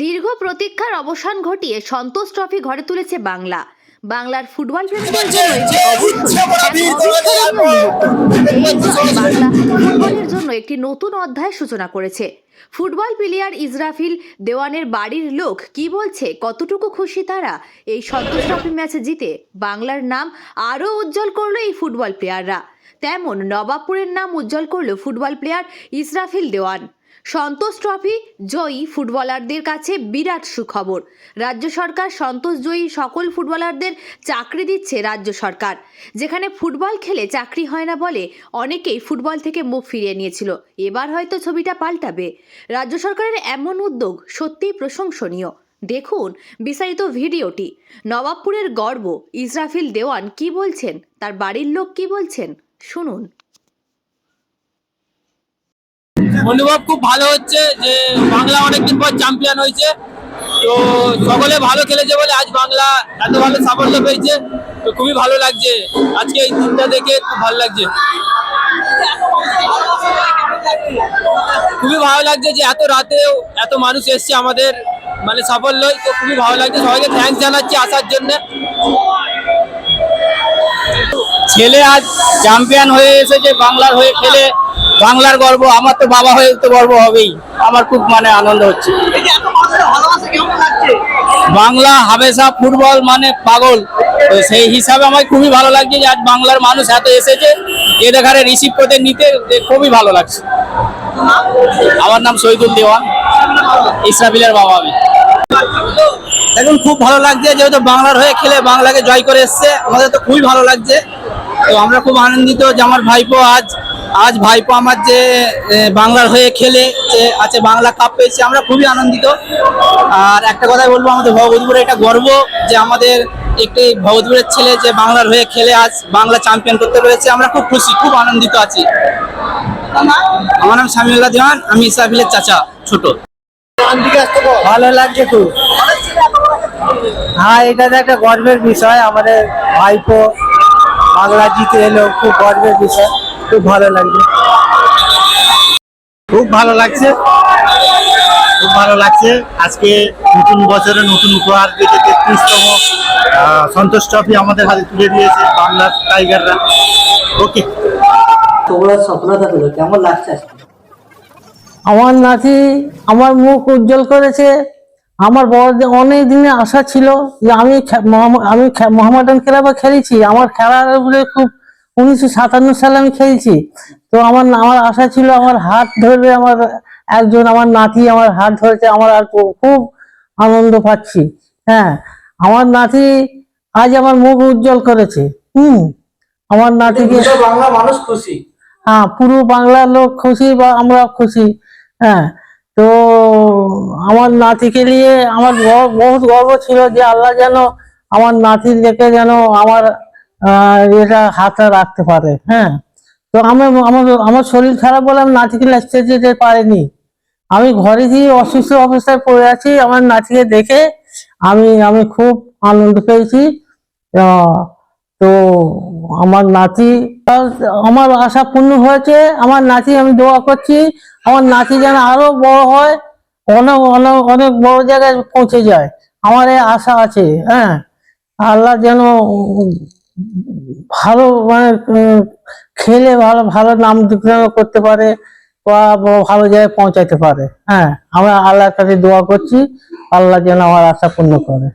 দীর্ঘ প্রতীক্ষার অবসান ঘটিয়ে সন্তোষ ট্রফি ঘরে তুলেছে বাংলা। বাংলার ফুটবল প্রেমীদের জন্য এটি অবশ্যই বাংলা ফুটবলের জন্য একটি নতুন অধ্যায়ের সূচনা করেছে। ফুটবল প্লেয়ার ইসরাফিল দেওয়ানের বাড়ির লোক কি বলছে কতটুকু খুশি তারা? এই সন্তোষ ট্রফি ম্যাচে জিতে বাংলার নাম আরও উজ্জ্বল করল এই ফুটবল প্লেয়াররা। তেমন নবাবপুরের নাম উজ্জ্বল করল football player Israfil Dewan. Santosh trophy, জয়ী ফুটবলারদের কাছে বিরাট সুখবর। রাজ্য সরকার সন্তোষ জয়ী সকল ফুটবলারদের চাকরি দিচ্ছে রাজ্য সরকার। যেখানে ফুটবল খেলে চাকরি হয় না বলে অনেকেই ফুটবল থেকে মুখ ফিরিয়ে নিয়েছিল। এবার হয়তো ছবিটা পাল্টাবে। রাজ্য সরকারের এমন উদ্যোগ সত্যিই প্রশংসনীয়। দেখুন বিস্তারিত ভিডিওটি। নবাবপুরের গর্ব, ইসরাফিল দেওয়ান কি বলছেন? তার বাড়ির লোক কি বলছেন? শুনুন। অনুভব খুব ভালো হচ্ছে যে বাংলা অনেকদিন পর চ্যাম্পিয়ন হয়েছে। তো সকলে ভালো খেলেছে বলে আজ বাংলা এত ভালো সাফল্য পেয়েছে। তো খুবই ভালো লাগছে। আজকে এই দিনটা দেখে খুব ভালো লাগছে। খুবই ভালো লাগছে যে এত রাতেও এত মানুষ এসছে আমাদের মানে সাফল্যই। তো খুবই ভালো লাগছে। সবাইকে থ্যাঙ্কস জানাচ্ছি আসার জন্য। ছেলে আজ চ্যাম্পিয়ন হয়ে এসেছে, বাংলার হয়ে খেলে। বাংলার গর্ব আমার তো বাবা হয়ে তো গর্ব হবেই। আমার খুব মানে আনন্দ হচ্ছে। বাংলা হামেশা ফুটবল মানে পাগল। তো সেই হিসাবে আমার খুবই ভালো লাগছে যে আজ বাংলার মানুষ এত এসেছে এ দেখারে রিসিভ করতে নিতে খুবই ভালো লাগছে। আমার নাম শহীদুল দেওয়ান। ইসরাফিলের বাবা আমি। এখন খুব ভালো লাগছে যেহেতু বাংলার হয়ে খেলে বাংলাকে জয় করে এসছে। আমাদের তো খুবই ভালো লাগছে। তো আমরা খুব আনন্দিত যে আমার ভাইপো আজ আজ ভাইপো আমার যে বাংলার হয়ে খেলে, যে আছে বাংলা কাপ পেয়েছে, আমরা খুবই আনন্দিত। আর একটা কথাই বলব, আমাদের ভগবতীপুরে এটা গর্ব যে আমাদের একটি ভগবতীপুরের ছেলে যে বাংলার হয়ে খেলে আজ বাংলা চ্যাম্পিয়ন করতে পেরেছে, আমরা খুব খুশি, খুব আনন্দিত আছি। আমার নাম সামিউল্লাহ দেওয়ান, আমি ইসরাফিলের চাচা, ছোট। ভালো লাগছে খুব। হ্যাঁ এটা তো একটা গর্বের বিষয়, আমাদের ভাইপো বাংলা জিতে এলো, খুব গর্বের বিষয়। খুব ভালো লাগছে। খুব ভালো লাগছে। খুব ভালো লাগছে। আজকে নতুন বছরে নতুন উপহার দিতে তেত্রিশতম সন্তোষ ট্রফি আমাদের হাতে তুলে দিয়েছে বাংলার টাইগাররা। ওকে। তোমরা সফলতা পেল কেমন লাগছে আমার নাতি আমার মুখ উজ্জ্বল করেছে। আমার বড় অনেক দিনে আশা ছিল যে আমি আমি মোহামেডান ক্লাবে খেলেছি। আমার খেলার উপরে খুব উনিশশো সাতান্ন সালে আমি খেলছি। তো আমার আমার আশা ছিল আমার হাত ধরবে আমার একজন আমার নাতি আমার হাত ধরেছে আমার আর খুব আনন্দ পাচ্ছি। হ্যাঁ আমার নাতি আজ আমার মুখ উজ্জ্বল করেছে। হুম আমার নাতিকে বাংলা মানুষ খুশি। হ্যাঁ পুরো বাংলার লোক খুশি বা আমরা খুশি। হ্যাঁ তো আমার নাতিকে নিয়ে আমার বহুত গর্ব ছিল যে আল্লাহ যেন আমার নাতির দেখে যেন আমার এটা হাতে রাখতে পারে হ্যাঁ। তো আমি আমার আমার শরীর খারাপ বলে আমি নাতিকে যেতে পারিনি। আমি ঘরে গিয়ে অসুস্থ অবস্থায় পড়ে আছি, আমার নাতিকে দেখে আমি আমি খুব আনন্দ পেয়েছি। তো আমার নাতি আমার আশা পূর্ণ হয়েছে, আমার নাতি আমি দোয়া করছি, আমার নাতি যেন আরও বড় হয় অনেক অনেক অনেক বড় জায়গায় পৌঁছে যায়। আমার এই আশা আছে হ্যাঁ। আল্লাহ যেন ভালো মানে খেলে ভালো ভালো নাম করতে পারে বা ভালো জায়গায় পৌঁছাতে পারে। হ্যাঁ আমরা আল্লাহর কাছে দোয়া করছি, আল্লাহ যেন আমার আশা পূর্ণ করে।